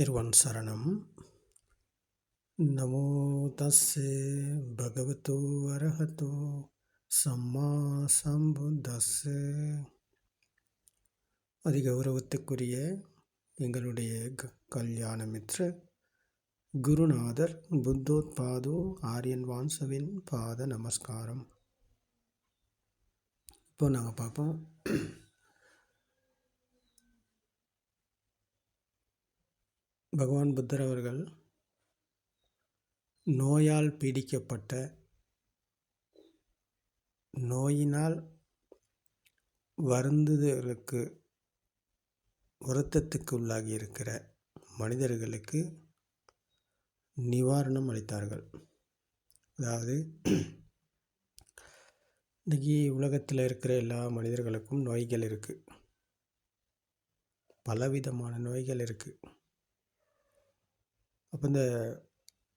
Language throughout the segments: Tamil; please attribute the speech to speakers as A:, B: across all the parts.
A: திருவன் சரணம் நமோ தஸ்ஸே பகவதோ அரகதோ சம்மா சம்பு தஸ்ஸே. அதிகௌரவத்துக்குரிய எங்களுடைய கல்யாண மித்ர குருநாதர் புத்தோத்பாதோ ஆரியன் வான்சவின் பாத நமஸ்காரம். இப்போ நாங்கள் பார்ப்போம். பகவான் புத்தர் அவர்கள் நோயால் பீடிக்கப்பட்ட நோயினால் வருந்துதலுக்கு வருத்தத்துக்கு உள்ளாகி இருக்கிற மனிதர்களுக்கு நிவாரணம் அளித்தார்கள். அதாவது இன்றைக்கி உலகத்தில் இருக்கிற எல்லா மனிதர்களுக்கும் நோய்கள் இருக்குது பலவிதமான நோய்கள் இருக்குது அப்போ இந்த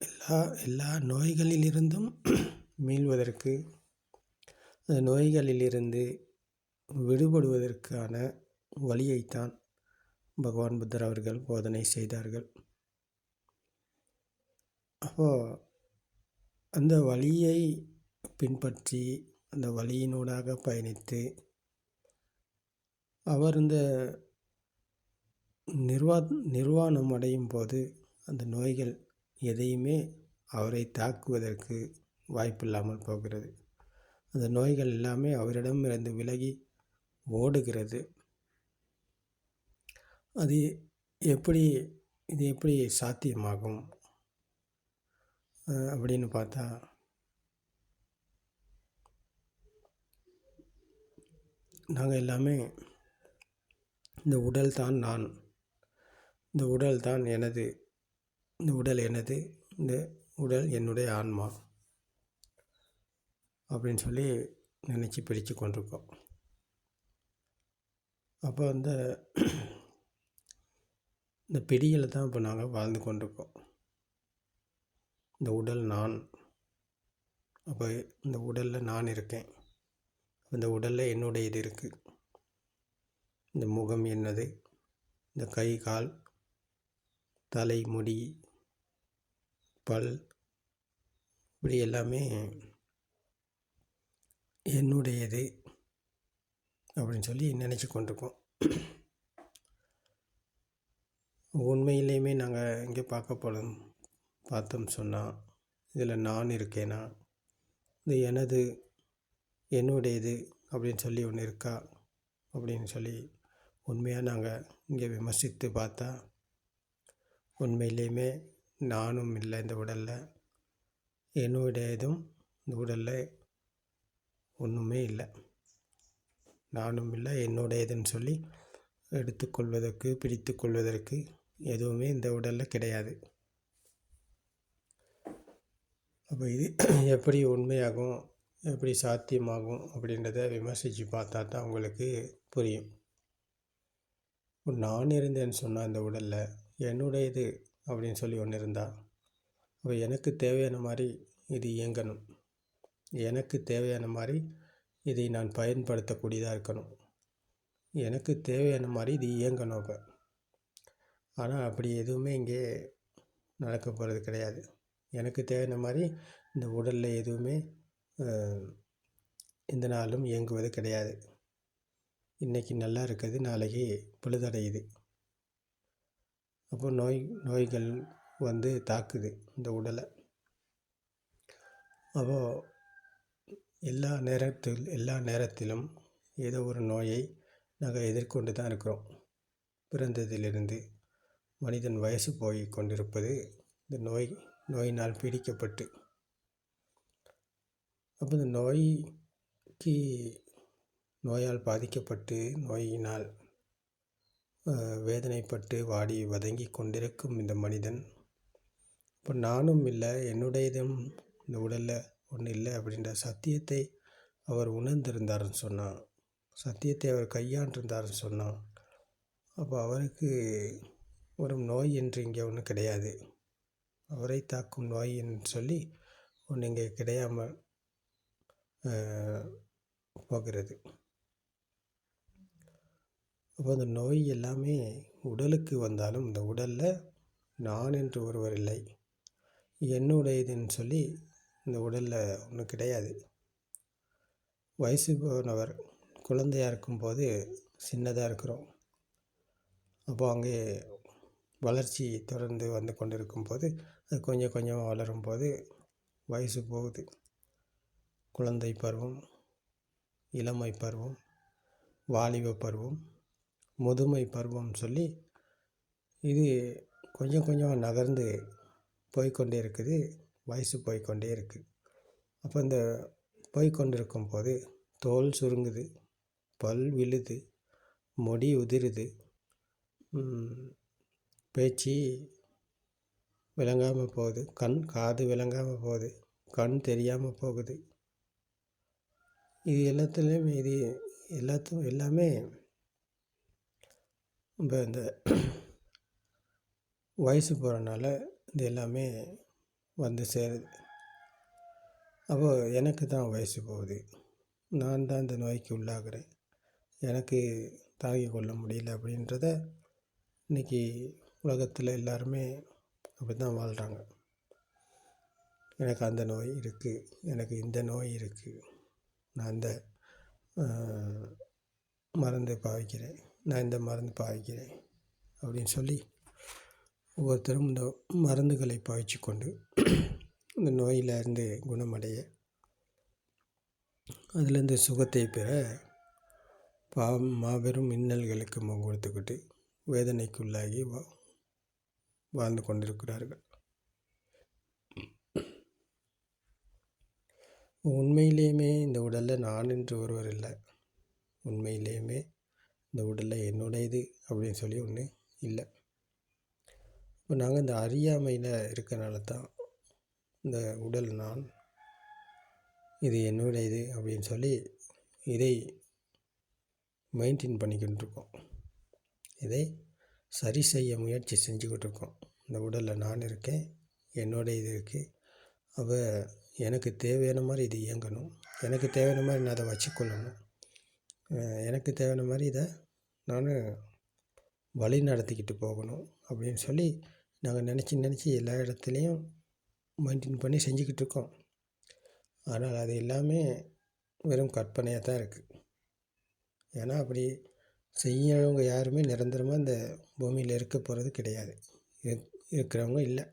A: எல்லா எல்லா நோய்களிலிருந்தும் மீள்வதற்கு அந்த நோய்களிலிருந்து விடுபடுவதற்கான வழியைத்தான் பகவான் புத்தர் அவர்கள் போதனை செய்தார்கள். அப்போது அந்த வழியை பின்பற்றி அந்த வழியினூடாக பயணித்து அவர் இந்த நிர்வா நிர்வாணம் அடையும் போது அந்த நோய்கள் எதையுமே அவரை தாக்குவதற்கு வாய்ப்பில்லாமல் போகிறது. அந்த நோய்கள் எல்லாமே அவரிடமிருந்து விலகி ஓடுகிறது. அது எப்படி இது எப்படி சாத்தியமாகும்? அப்படின்னு பார்த்தா நாங்கள் எல்லாமே இந்த உடல் தான் நான். இந்த உடல் தான் எனது. இந்த உடல் எனது இந்த உடல் என்னுடைய ஆன்மா. அப்படின்னு சொல்லி நினச்சி பிரித்து கொண்டிருக்கோம். அப்போ அந்த இந்த பிடியில் தான் இப்போ நாங்கள் வாழ்ந்து கொண்டிருக்கோம். இந்த உடல் நான். அப்போ இந்த உடலில் நான் இருக்கேன். இந்த உடலில் என்னுடைய இது இருக்குது இந்த முகம் என்னது? இந்த கை கால் தலை முடி பல் இப்படி எல்லாமே என்னுடையது அப்படின்னு சொல்லி நினச்சி கொண்டிருக்கோம். உண்மையிலேயுமே நாங்கள் இங்கே பார்க்க போகிறோம் பார்த்தோம் சொன்னால் இதில் நான் இருக்கேனா? இது எனது என்னுடையது அப்படின்னு சொல்லி ஒன்று இருக்கா? அப்படின்னு சொல்லி உண்மையாக நாங்கள் இங்கே விமர்சித்து பார்த்தா உண்மையிலேயுமே நானும் இல்லை இந்த உடலில். என்னுடையதும் இந்த உடலில் ஒன்றுமே இல்லை. நானும் இல்லை என்னுடையதுன்னு சொல்லி எடுத்துக்கொள்வதற்கு பிடித்து கொள்வதற்கு எதுவுமே இந்த உடலில் கிடையாது. அப்போ இது எப்படி உண்மையாகும் எப்படி சாத்தியமாகும் அப்படின்றத விமர்சித்து பார்த்தா தான் உங்களுக்கு புரியும். நான் இருந்தேன்னு சொன்னால் இந்த உடலில் என்னுடையது அப்படின்னு சொல்லி ஒன்று இருந்தால் அப்போ எனக்கு தேவையான மாதிரி இது இயங்கணும். எனக்கு தேவையான மாதிரி இதை நான் பயன்படுத்தக்கூடியதாக இருக்கணும். எனக்கு தேவையான மாதிரி இது இயங்கணும் அப்போ. ஆனால் அப்படி எதுவுமே இங்கே நடக்க போகிறது கிடையாது. எனக்கு தேவையான மாதிரி இந்த உடலில் எதுவுமே எந்த இந்த நாளும் இயங்குவது கிடையாது. இன்றைக்கி நல்லா இருக்குது நாளைக்கு பழுதடையுது. அப்போ நோய் நோய்கள் வந்து தாக்குது இந்த உடலை. அப்போது எல்லா நேரத்தில் எல்லா நேரத்திலும் ஏதோ ஒரு நோயை நாங்கள் எதிர்கொண்டு தான் இருக்கிறோம். பிறந்ததிலிருந்து மனிதன் வயசு போய் கொண்டிருப்பது இந்த நோய் நோயினால் பீடிக்கப்பட்டு. அப்போ இந்த நோய்க்கு நோயால் பாதிக்கப்பட்டு நோயினால் வேதனைப்பட்டு வாடி வதங்கி கொண்டிருக்கும் இந்த மனிதன். இப்போ நானும் இல்லை என்னுடையதும் இந்த உடலில் ஒன்றும் இல்லை அப்படின்ற சத்தியத்தை அவர் உணர்ந்திருந்தார்னு சொன்னான். சத்தியத்தை அவர் கையாண்டிருந்தாருன்னு சொன்னான். அப்போ அவருக்கு ஒரு நோய் என்று இங்கே ஒன்றும் கிடையாது. அவரை தாக்கும் நோய் என்று சொல்லி ஒன்று இங்கே கிடையாமல் போகிறது. அப்போ அந்த நோய் எல்லாமே உடலுக்கு வந்தாலும் இந்த உடலில் நான் என்று ஒருவர் இல்லை. என்னுடையதுன்னு சொல்லி இந்த உடலில் ஒன்றும் கிடையாது. வயசு போனவர் குழந்தையாக இருக்கும்போது சின்னதாக இருக்கிறோம். அப்போ அங்கே வளர்ச்சி தொடர்ந்து வந்து கொண்டு இருக்கும்போது அது கொஞ்சம் கொஞ்சமாக வளரும் போது வயசு போகுது. குழந்தை பருவம் இளமை பருவம் வாலிப பருவம் முதுமை பருவம் சொல்லி இது கொஞ்சம் கொஞ்சம் நகர்ந்து போய்க்கொண்டே இருக்குது. வயசு போய்க்கொண்டே இருக்குது அப்போ இந்த போய்க்கொண்டிருக்கும் போது தோல் சுருங்குது பல் விழுது முடி உதிருது பேச்சு விளங்காமல் போகுது கண் காது விளங்காமல் போகுது கண் தெரியாமல் போகுது. இது எல்லாத்துலேயுமே இது எல்லாத்தும் எல்லாமே இப்போ இந்த வயசு போகிறனால இது எல்லாமே வந்து சேருது. அப்போது எனக்கு தான் வயசு போகுது. நான் தான் இந்த நோய்க்கு உள்ளாகிறேன். எனக்கு தாங்கிக் கொள்ள முடியல அப்படின்றத இன்றைக்கி உலகத்தில் எல்லாருமே அப்படி தான் வாழ்கிறாங்க எனக்கு அந்த நோய் இருக்குது எனக்கு இந்த நோய் இருக்குது நான் இந்த மருந்து பாவிக்கிறேன். நான் இந்த மருந்து பாவிக்கிறேன் அப்படின்னு சொல்லி ஒவ்வொருத்தரும் இந்த மருந்துகளை பாய்ச்சி கொண்டு இந்த நோயிலிருந்து குணமடைய அதுலேருந்து சுகத்தை பெற பா மாபெரும் இன்னல்களுக்கு முகம் கொடுத்துக்கிட்டு வேதனைக்குள்ளாகி வா வாழ்ந்து கொண்டிருக்கிறார்கள். உண்மையிலேயுமே இந்த உடலில் நான் என்று ஒருவர் இல்லை. உண்மையிலேயுமே இந்த உடலில் என்னுடையது அப்படின்னு சொல்லி ஒன்று இல்லை. இப்போ நாங்கள் இந்த அறியாமையில் இருக்கிறனால தான் இந்த உடல் நான் இது என்னுடையது அப்படின்னு சொல்லி இதை மெயின்டைன் பண்ணிக்கிட்டு இருக்கோம் இதை சரி செய்ய முயற்சி செஞ்சுக்கிட்டு இருக்கோம் இந்த உடலில் நான் இருக்கேன் என்னோட இது இருக்குது அவள் எனக்கு தேவையான மாதிரி இது இயங்கணும். எனக்கு தேவையான மாதிரி நான் அதை வச்சுக்கொள்ளணும். எனக்கு தேவையான மாதிரி இதை நான் வழி நடத்திக்கிட்டு போகணும் அப்படின்னு சொல்லி நாங்கள் நினச்சி நினச்சி எல்லா இடத்துலையும் மெயின்டைன் பண்ணி செஞ்சுக்கிட்டு இருக்கோம். ஆனால் அது எல்லாமே வெறும் கற்பனையாக தான் இருக்குது ஏன்னா அப்படி செய்யறவங்க யாருமே நிரந்தரமாக இந்த பூமியில் இருக்க போகிறது கிடையாது. இருக்கிறவங்க இல்லை.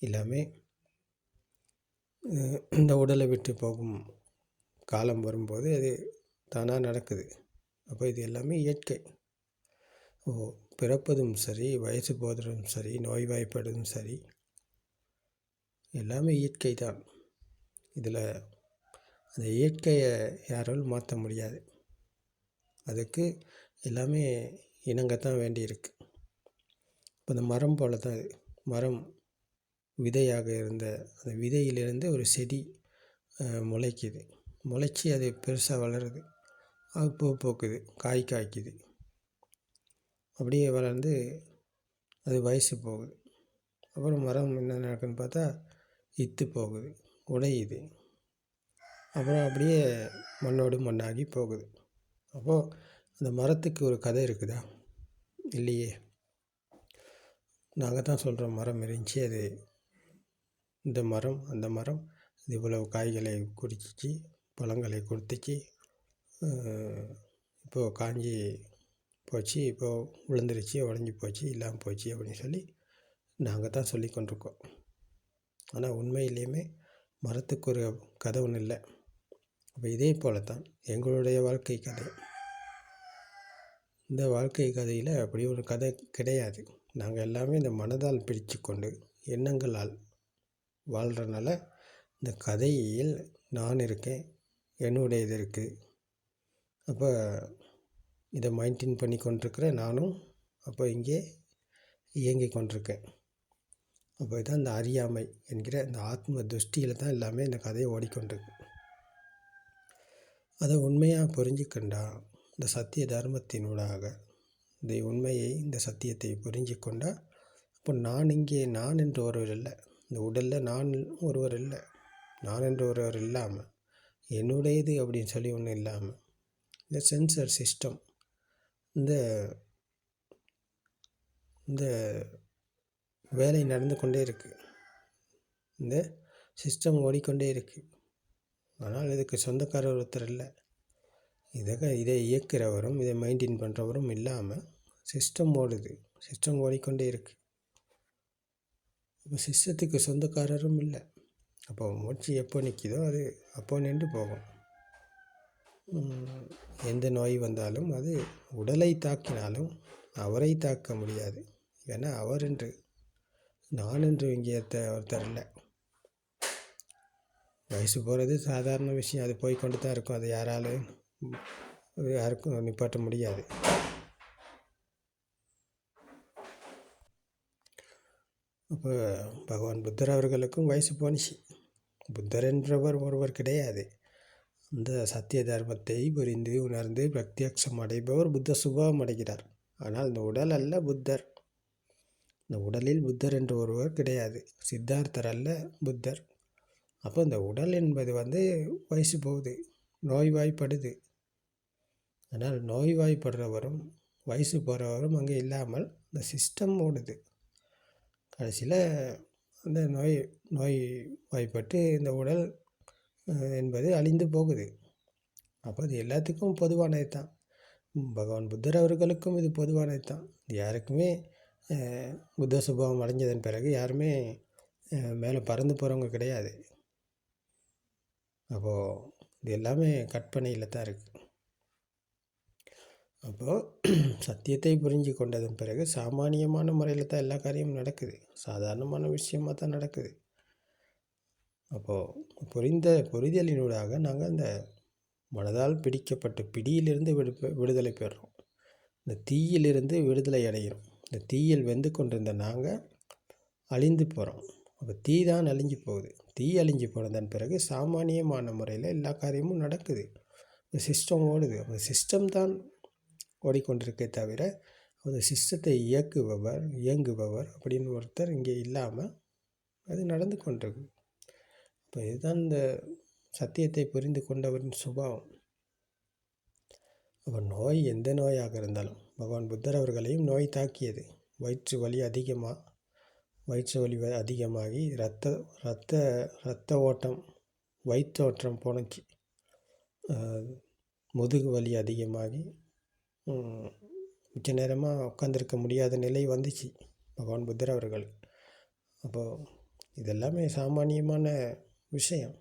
A: எல்லாமே இந்த உடலை விட்டு போகும் காலம் வரும்போது அது தானாக நடக்குது. அப்போ இது எல்லாமே இயற்கை. ஓ பிறப்பதும் சரி வயசு போவதும் சரி நோய்வாய்ப்படுவதும் சரி எல்லாமே இயற்கை தான். இதில் அந்த இயற்கையை யாராலும் மாற்ற முடியாது. அதுக்கு எல்லாமே இணங்கத்தான் வேண்டியிருக்கு. இப்போ இந்த மரம் போல் தான் இது. மரம் விதையாக இருந்த அந்த விதையிலிருந்து ஒரு செடி முளைக்குது. முளைச்சி அது பெருசாக வளருது. அது பூ பூக்குது காய் காய்க்குது. அப்படியே வளர்ந்து அது வயசு போகுது. அப்புறம் மரம் என்ன நடக்குதுன்னு பார்த்தா இத்து போகுது உடையுது. அப்புறம் அப்படியே மண்ணோடு மண்ணாகி போகுது. அப்போது அந்த மரத்துக்கு ஒரு கதை இருக்குதா? இல்லையே. நாங்கள் தான் சொல்கிறோம் மரம் இருந்துச்சு அது இந்த மரம் அந்த மரம் இது இவ்வளவு காய்களை குடிச்சிச்சு பழங்களை கொடுத்துச்சு இப்போது காஞ்சி போச்சு இப்போது விழுந்துருச்சு உடஞ்சி போச்சு இல்லாமல் போச்சு அப்படின்னு சொல்லி நாங்கள் தான் சொல்லி கொண்டிருக்கோம். ஆனால் உண்மையிலேயுமே மரத்துக்கு ஒரு கதை ஒன்றும் இல்லை. அப்போ இதே போல தான் எங்களுடைய வாழ்க்கை கதை. இந்த வாழ்க்கை கதையில் அப்படி ஒரு கதை கிடையாது. நாங்கள் எல்லாமே இந்த மனதால் பிரித்து கொண்டு எண்ணங்களால் வாழ்கிறனால இந்த கதையில் நான் இருக்கேன் என்னுடையது இருக்குது அப்போ இதை மெயின்டைன் பண்ணி கொண்டிருக்கிறேன் நானும் அப்போ இங்கே இயங்கி கொண்டிருக்கேன். அப்போ இதான் இந்த அறியாமை என்கிற இந்த ஆத்ம துஷ்டியில் தான் எல்லாமே இந்த கதையை ஓடிக்கொண்டிருக்கு. அதை உண்மையாக புரிஞ்சுக்கண்டா இந்த சத்திய தர்மத்தினூடாக இந்த உண்மையை இந்த சத்தியத்தை புரிஞ்சு கொண்டா இப்போ நான் இங்கே நான் என்று ஒருவர் இல்லை. இந்த உடலில் நான் ஒருவர் இல்லை. நான் என்று ஒருவர் இல்லாமல் என்னுடையது அப்படின்னு சொல்லி ஒன்றும் இல்லாமல் இந்த சென்சர் சிஸ்டம் இந்த இந்த வேலை நடந்து கொண்டே இருக்குது இந்த சிஸ்டம் ஓடிக்கொண்டே இருக்குது ஆனால் இதுக்கு சொந்தக்காரர் ஒருத்தர் இல்லை. இதை இதை இயக்கிறவரும் இதை மெயின்டைன் பண்ணுறவரும் இல்லாமல் சிஸ்டம் ஓடுது. சிஸ்டம் ஓடிக்கொண்டே இருக்குது இப்போ சிஸ்டத்துக்கு சொந்தக்காரரும் இல்லை. அப்போ மூச்சு எப்போ நிற்கிதோ அது அப்போ நின்று போகும். எந்த நோய் வந்தாலும் அது உடலை தாக்கினாலும் அவரை தாக்க முடியாது. ஏன்னா அவர் என்று நான் என்று இங்கே ஒருத்தர் இல்லை. வயசு போகிறது சாதாரண விஷயம். அது போய்கொண்டு தான் இருக்கும். அது யாராலும் யாருக்கும் நிப்பாட்ட முடியாது. அப்போ பகவான் புத்தர் அவர்களுக்கும் வயசு போணுச்சு. புத்தர் என்றவர் ஒருவர் கிடையாது. அந்த சத்திய தர்மத்தை புரிந்து உணர்ந்து பிரத்யக்ஷம் அடைபவர் புத்த சுபாவம் அடைகிறார். ஆனால் இந்த உடல் அல்ல புத்தர். இந்த உடலில் புத்தர் என்று ஒருவர் கிடையாது. சித்தார்த்தர் அல்ல புத்தர். அப்போ இந்த உடல் என்பது வந்து வயசு போகுது நோய்வாய்ப்படுது. ஆனால் நோய்வாய்ப்படுறவரும் வயசு போகிறவரும் அங்கே இல்லாமல் இந்த சிஸ்டம் ஓடுது. கடைசியில் அந்த நோய் நோய் வாய்ப்பட்டு இந்த உடல் என்பது அழிந்து போகுது. அப்போ அது எல்லாத்துக்கும் பொதுவானது தான் பகவான் புத்தர் அவர்களுக்கும் இது பொதுவானது தான் யாருக்குமே புத்த சுபாவம் அடைஞ்சதன் பிறகு யாருமே மேலே பறந்து போகிறவங்க கிடையாது. அப்போது இது எல்லாமே கற்பனையில் தான் இருக்குது அப்போது சத்தியத்தை புரிஞ்சு கொண்டதன் பிறகு சாமானியமான முறையில் தான் எல்லா காரியமும் நடக்குது. சாதாரணமான விஷயமாக தான் நடக்குது. அப்போது புரிந்த புரிதலினூடாக நாங்கள் அந்த மனதால் பிடிக்கப்பட்ட பிடியிலிருந்து விடு விடுதலை பெறுறோம். இந்த தீயிலிருந்து விடுதலை அடைகிறோம். இந்த தீயில் வெந்து கொண்டிருந்த நாங்கள் அழிந்து போகிறோம் அப்போ தீ தான் அழிஞ்சு போகுது. தீ அழிஞ்சு போனதன் பிறகு சாமானியமான முறையில் எல்லா காரியமும் நடக்குது. சிஸ்டம் ஓடுது. அந்த சிஸ்டம் தான் ஓடிக்கொண்டிருக்கே தவிர அந்த சிஸ்டத்தை இயக்குபவர் இயங்குபவர் அப்படின்னு ஒருத்தர் இங்கே இல்லாமல் அது நடந்து கொண்டிருக்கு. இப்போ இதுதான் இந்த சத்தியத்தை புரிந்து கொண்டவரின் சுபாவம். அப்போ நோய் எந்த நோயாக இருந்தாலும் பகவான் புத்தர் அவர்களையும் நோய் தாக்கியது. வயிற்று வலி அதிகமாக வயிற்று வலி அதிகமாகி ரத்த ரத்த ரத்த ஓட்டம் வயிற்றோட்டம் போனச்சு முதுகு வலி அதிகமாகி கொஞ்ச நேரமாக உட்காந்துருக்க முடியாத நிலை வந்துச்சு பகவான் புத்தர் அவர்கள். அப்போது இதெல்லாமே சாமானியமான விஷயம்.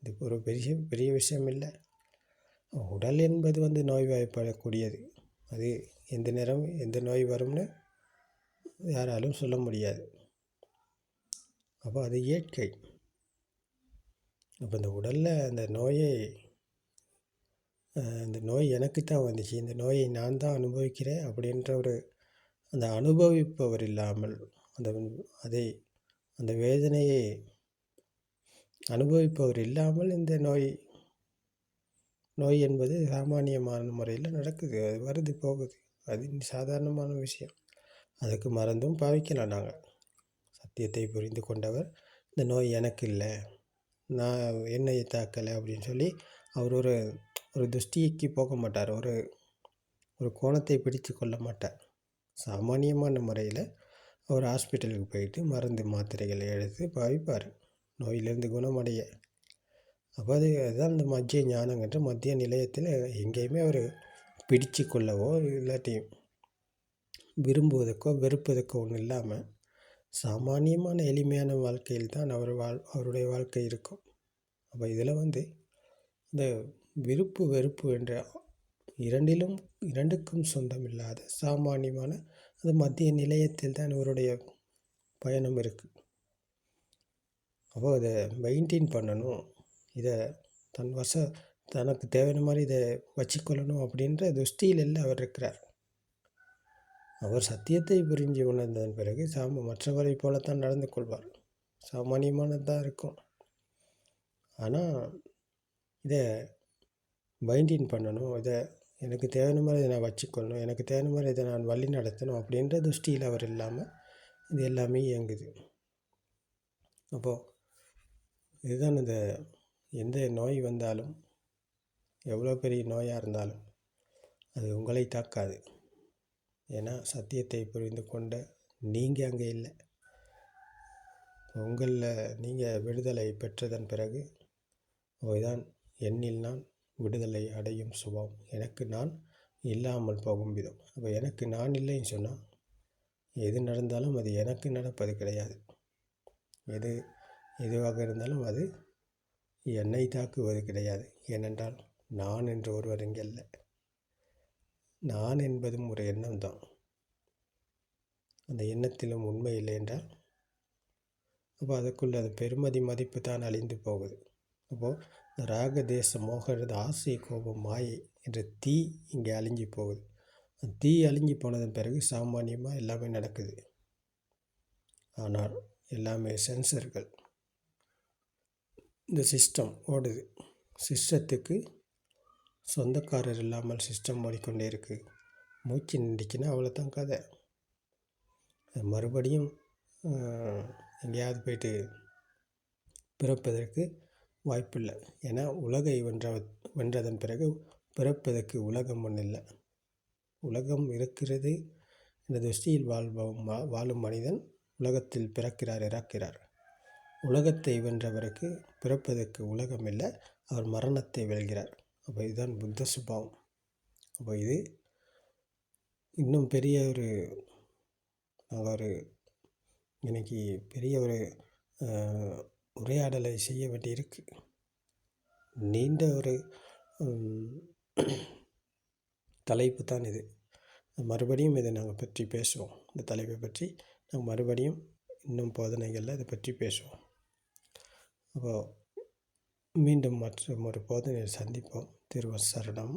A: இது ஒரு பெரிய பெரிய விஷயம் இல்லை. உடல் என்பது வந்து நோய்வாய்ப்படக்கூடியது. அது எந்த நேரம் எந்த நோய் வரும்னு யாராலும் சொல்ல முடியாது. அப்போ அது இயற்கை. அப்போ இந்த உடலில் அந்த நோயை இந்த நோய் எனக்கு தான் வந்துச்சு. இந்த நோயை நான் தான் அனுபவிக்கிறேன் அப்படின்ற ஒரு அந்த அனுபவிப்பவர் இல்லாமல் அந்த அதை அந்த வேதனையை அனுபவிப்பவர் இல்லாமல் இந்த நோய் நோய் என்பது சாமானியமான முறையில் நடக்குது. அது வருது போகுது. அது சாதாரணமான விஷயம். அதுக்கு மறந்தும் பாவிக்கலாம் நாங்கள். சத்தியத்தை புரிந்து கொண்டவர் இந்த நோய் எனக்கு இல்லை. நான் என்னை தாக்கலை அப்படின்னு சொல்லி அவர் ஒரு ஒரு துஷ்டிக்கு போக மாட்டார். ஒரு ஒரு கோணத்தை பிடித்து கொள்ள மாட்டார். சாமானியமான முறையில் அவர் ஹாஸ்பிட்டலுக்கு போயிட்டு மருந்து மாத்திரைகளை எடுத்து பாவிப்பார். நோயிலிருந்து குணமடைய. அப்போ அது அதுதான் அந்த மத்திய ஞானங்கிற மத்திய நிலையத்தில் எங்கேயுமே அவர் பிடிச்சு கொள்ளவோ இல்லாட்டி விரும்புவதற்கோ வெறுப்பதற்கோ ஒன்றும் இல்லாமல் சாமானியமான எளிமையான வாழ்க்கையில் தான் அவர் வாழ் அவருடைய வாழ்க்கை இருக்கும். அப்போ இதில் வந்து இந்த விருப்பு வெறுப்பு என்ற இரண்டிலும் இரண்டுக்கும் சொந்தமில்லாத சாமானியமான அந்த மத்திய நிலையத்தில் தான் இவருடைய பயணம் இருக்குது. அப்போ அதை மெயின்டைன் பண்ணணும். இதை தன் வச தனக்கு தேவையான மாதிரி இதை வச்சுக்கொள்ளணும் அப்படின்ற துஷ்டியில் அவர் இருக்கிறார். அவர் சத்தியத்தை புரிஞ்சு உணர்ந்ததன் பிறகு சாம மற்றவரை போலத்தான் நடந்து கொள்வார். சாமானியமானதாக இருக்கும். ஆனால் இதை மெயின்டைன் பண்ணணும். இதை எனக்கு தேவையான மாதிரி இதை நான் வச்சுக்கொள்ளணும். எனக்கு தேவையான மாதிரி இதை நான் வழி நடத்தணும் அப்படின்ற துஷ்டியில் அவர் இல்லாமல் இது எல்லாமே இயங்குது. அப்போது இதுதான் இந்த எந்த நோய் வந்தாலும் எவ்வளோ பெரிய நோயாக இருந்தாலும் அது உங்களை தாக்காது. ஏன்னா சத்தியத்தை புரிந்து கொண்ட நீங்கள் அங்கே இல்லை. உங்களில் நீங்கள் விடுதலை பெற்றதன் பிறகு அவைதான் என்னில் நான் விடுதலை அடையும் சுபாவம் எனக்கு நான் இல்லாமல் போகும் விதம். அப்போ எனக்கு நான் இல்லைன்னு சொன்னால் எது நடந்தாலும் அது எனக்கு நடப்பது கிடையாது. எது எதுவாக இருந்தாலும் அது என்னை தாக்குவது கிடையாது. ஏனென்றால் நான் என்று ஒருவர் இங்கே இல்லை நான் என்பதும் ஒரு எண்ணம் தான். அந்த எண்ணத்திலும் உண்மை இல்லை என்றால் அப்போ அதுக்குள்ள அது பெருமதி மதிப்பு தான் அழிந்து போகுது. அப்போது ராக தேச மோகிறது ஆசை கோபம் மாயை என்ற தீ இங்கே அழிஞ்சு போகுது. அந்த தீ அழிஞ்சு போனதன் பிறகு சாமானியமாக எல்லாமே நடக்குது. ஆனால் எல்லாமே சென்சர்கள். இந்த சிஸ்டம் ஓடுது சிஸ்டத்துக்கு சொந்தக்காரர் இல்லாமல் சிஸ்டம் ஓடிக்கொண்டே இருக்குது மூச்சு நின்றுச்சுன்னா அவ்வளோதான் கதை. அது மறுபடியும் எங்கேயாவது போயிட்டு பிறப்பதற்கு வாய்ப்பில்லை. ஏன்னா உலகை வென்ற வென்றதன் பிறகு பிறப்பதற்கு உலகம் ஒன்றும் இல்லை. உலகம் இருக்கிறது இந்த திருஷ்டியில் வாழ்பவம் வாழும் மனிதன் உலகத்தில் பிறக்கிறார் இறக்கிறார். உலகத்தை வென்றவருக்கு பிறப்பதற்கு உலகம் இல்லை அவர் மரணத்தை வெல்கிறார். அப்போ இதுதான் புத்த சுபாவம். அப்போ இது இன்னும் பெரிய ஒரு நாங்கள் ஒரு இன்றைக்கி பெரிய ஒரு உரையாடலை செய்ய வேண்டியிருக்கு. நீண்ட ஒரு தலைப்பு தான் இது. மறுபடியும் இதை நாங்கள் பற்றி பேசுவோம். இந்த தலைப்பை பற்றி நாங்கள் மறுபடியும் இன்னும் போதனைகளில் இதை பற்றி பேசுவோம். அப்போ மீண்டும் மற்றும் ஒரு போதனையை சந்திப்போம். திருவசரணம்.